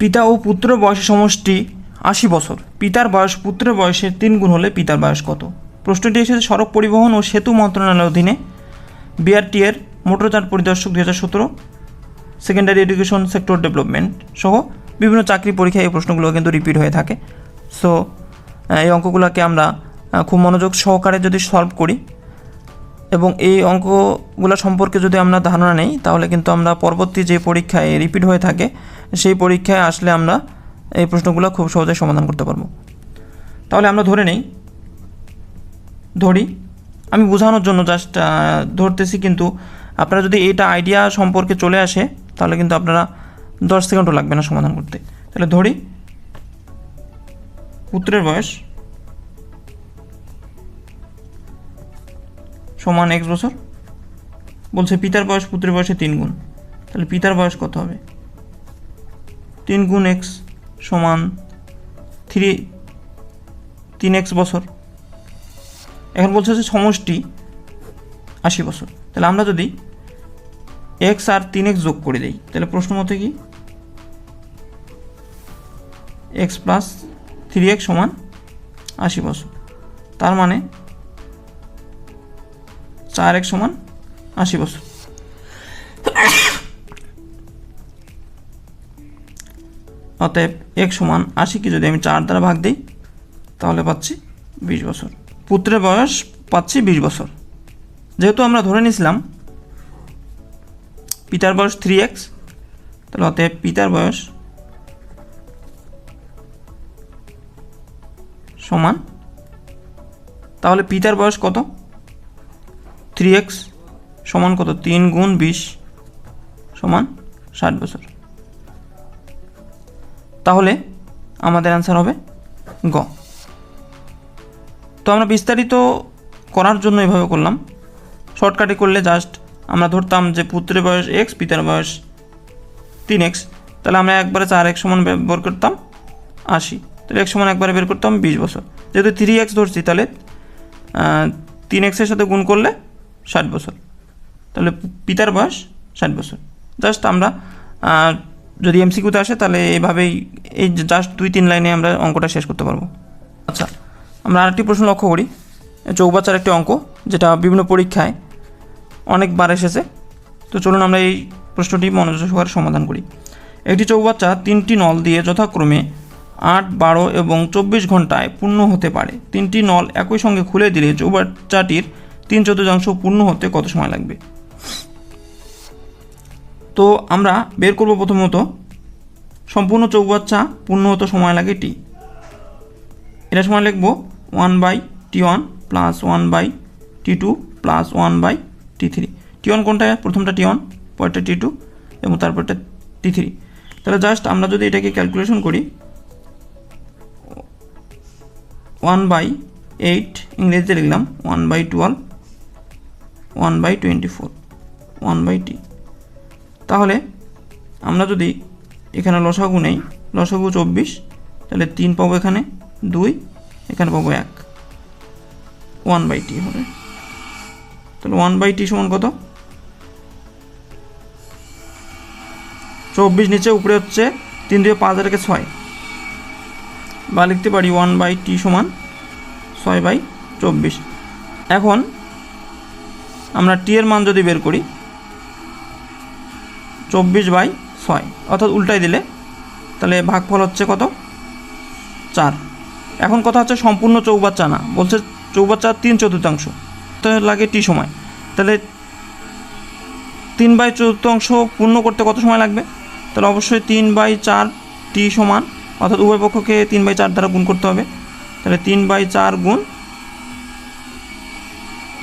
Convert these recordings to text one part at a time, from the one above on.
পিতা ও পুত্র বয়সের সমষ্টি আশি বছর। পিতার বয়স পুত্রের বয়সের তিন গুণ হলে পিতার বয়স কত? প্রশ্নটি এসেছে সড়ক পরিবহন ও সেতু মন্ত্রণালয়ের অধীনে। বিআরটি এর মোটরযান পরিদর্শক দু হাজার সতেরো সেকেন্ডারি এডুকেশন সেক্টর ডেভেলপমেন্ট সহ বিভিন্ন চাকরি পরীক্ষায় এই প্রশ্নগুলো কিন্তু রিপিট হয়ে থাকে। সো এই অঙ্কগুলোকে আমরা খুব মনোযোগ সহকারে যদি সলভ করি এবং এই অঙ্কগুলো সম্পর্কে যদি আমরা ধারণা নেই, তাহলে কিন্তু আমরা পরবর্তী যে পরীক্ষায় রিপিট হয়ে থাকে, সেই পরীক্ষায় আসলে আমরা এই প্রশ্নগুলো খুব সহজে সমাধান করতে পারব। তাহলে আমরা ধরে নেই। ধরি। আমি বোঝানোর জন্য জাস্ট ধরতেছি কিন্তু আপনারা যদি এইটা আইডিয়া সম্পর্কে চলে আসে, তাহলে কিন্তু আপনারা দশ সেকেন্ডও লাগবে না সমাধান করতে। তাহলে ধরি। পুত্রের বয়স সমান এক্স বছর? বলছে পিতার বয়স পুত্রের বয়সে তিন গুণ। তাহলে পিতার বয়স কত হবে? তিন গুণ এক্স সমান থ্রি, তিন এক্স বছর। এখন বলছে যে সমষ্টি আশি বছর। তাহলে আমরা যদি এক্স আর তিন এক্স যোগ করে দিই, তাহলে প্রশ্ন মতে কি? এক্স প্লাস থ্রি এক্স সমান আশি বছর। তার মানে চার এক সমান আশি বছর। অতএব এক সমান আশিকে যদি আমি চার দ্বারা ভাগ দিই, তাহলে পাচ্ছি বিশ বছর। পুত্রের বয়স পাচ্ছি বিশ বছর। যেহেতু আমরা ধরে নিয়েছিলাম পিতার বয়স থ্রি এক্স তাহলে অতএব পিতার বয়স সমান, তাহলে পিতার বয়স কত? থ্রি এক্স সমান কত? তিন গুণ বিশ সমান ষাট বছর। তাহলে আমাদের অ্যান্সার হবে গ। তো আমরা বিস্তারিত করার জন্য এভাবে করলাম। শর্টকাটে করলে জাস্ট আমরা ধরতাম যে পুত্রের বয়স এক্স পিতার বয়স তিন এক্স। তাহলে আমরা একবারে চার এক্স সমান বের করতাম আশি। তাহলে এক সমান একবারে বের করতাম বিশ বছর। যেহেতু থ্রি এক্স ধরছি, তাহলে তিন এক্সের সাথে গুণ করলে ষাট বছর। তাহলে পিতার বয়স ষাট বছর। জাস্ট আমরা যদি এমসিকিউতে আসে তাহলে এইভাবেই এই জাস্ট দুই তিন লাইনে আমরা অঙ্কটা শেষ করতে পারব। আচ্ছা আমরা আরেকটি প্রশ্ন লক্ষ্য করি। চৌবাচ্চার একটি অঙ্ক, যেটা বিভিন্ন পরীক্ষায় অনেকবার এসেছে। তো চলুন আমরা এই প্রশ্নটি মনোযোগ সহকারে সমাধান করি। একটি চৌবাচ্চা তিনটি নল দিয়ে যথাক্রমে আট, বারো এবং চব্বিশ ঘন্টায় পূর্ণ হতে পারে। তিনটি নল একই সঙ্গে খুলে দিলে চৌবাচ্চাটির তিন চতুর্থাংশ পূর্ণ হতে কত সময় লাগবে? তো আমরা বের করব প্রথমত, সম্পূর্ণ চৌবাচ্চা পূর্ণ হতে সময় লাগে টি এটা সময় লিখব one by T one plus one by T two plus one by T three T one কোনটা প্রথমটা টি ওয়ান পরেরটা টি টু এবং তারপরটা টি থ্রি তাহলে জাস্ট আমরা যদি এটাকে ক্যালকুলেশন করি ওয়ান বাই এইট ইংরেজিতে লিখলাম one by twelve one by twenty four one by T তাহলে আমরা যদি এখানে লসাগু নেই, লসাগু চব্বিশ, তাহলে তিন পাবো এখানে দুই, এখানে পাবো এক। ওয়ান বাই টি হবে। তাহলে ওয়ান বাই টি সমান কত? চব্বিশ নিচে উপরে হচ্ছে তিন দুই পাঁচ হাজারকে ছয়। বা লিখতে পারি ওয়ান বাই টি সমান ছয় বাই চব্বিশ। এখন আমরা টি এর মান যদি বের করি, চব্বিশ বাই ছয়। অর্থাৎ উল্টাই দিলে, তাহলে ভাগফল হচ্ছে কত? চার। এখন কথা হচ্ছে সম্পূর্ণ চৌবাচ্চা না, বলছে চৌবাচ্চা তিন চতুর্থাংশ। তাহলে লাগে টি সময়। তাহলে তিন বাই চতুর্থাংশ পূর্ণ করতে কত সময় লাগবে? তাহলে অবশ্যই তিন বাই চার টি সমান, অর্থাৎ উভয় পক্ষকে তিন বাই চার দ্বারা গুণ করতে হবে। তাহলে তিন বাই চার গুণ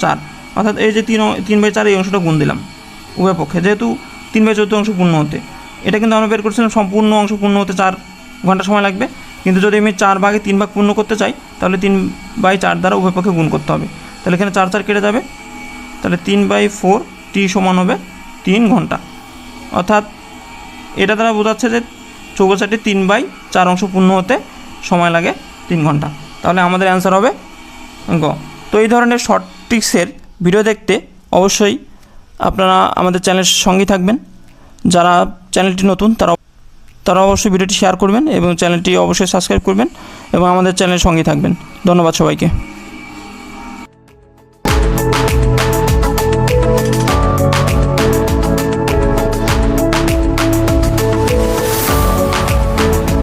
চার। অর্থাৎ এই যে তিন তিন বাই চার এই অংশটা গুণ দিলাম, উভয় পক্ষে, যেহেতু তিন বাই চতুর্থ অংশ পূর্ণ হতে। এটা কিন্তু আমরা বের করছিলাম, সম্পূর্ণ অংশ পূর্ণ হতে চার ঘণ্টা সময় লাগবে। কিন্তু যদি আমি চার ভাগে তিন ভাগ পূর্ণ করতে চাই, তাহলে তিন বাই চার দ্বারা উভয় পক্ষে গুণ করতে হবে। তাহলে এখানে চার চার কেটে যাবে। তাহলে তিন বাই ফোর টি সমান হবে তিন ঘণ্টা। অর্থাৎ এটা দ্বারা বোঝাচ্ছে যে চৌবাচ্চাটি তিন বাই চার অংশ পূর্ণ হতে সময় লাগে তিন ঘণ্টা। তাহলে আমাদের অ্যান্সার হবে গ। তো এই ধরনের শর্ট ট্রিক্সের ভিডিও দেখতে অবশ্যই আপনারা আমাদের চ্যানেলের সঙ্গেই থাকবেন। যারা চ্যানেলটি নতুন, তারা তারা অবশ্যই ভিডিওটি শেয়ার করবেন এবং চ্যানেলটি অবশ্যই সাবস্ক্রাইব করবেন এবং আমাদের চ্যানেলের সঙ্গেই থাকবেন। ধন্যবাদ সবাইকে।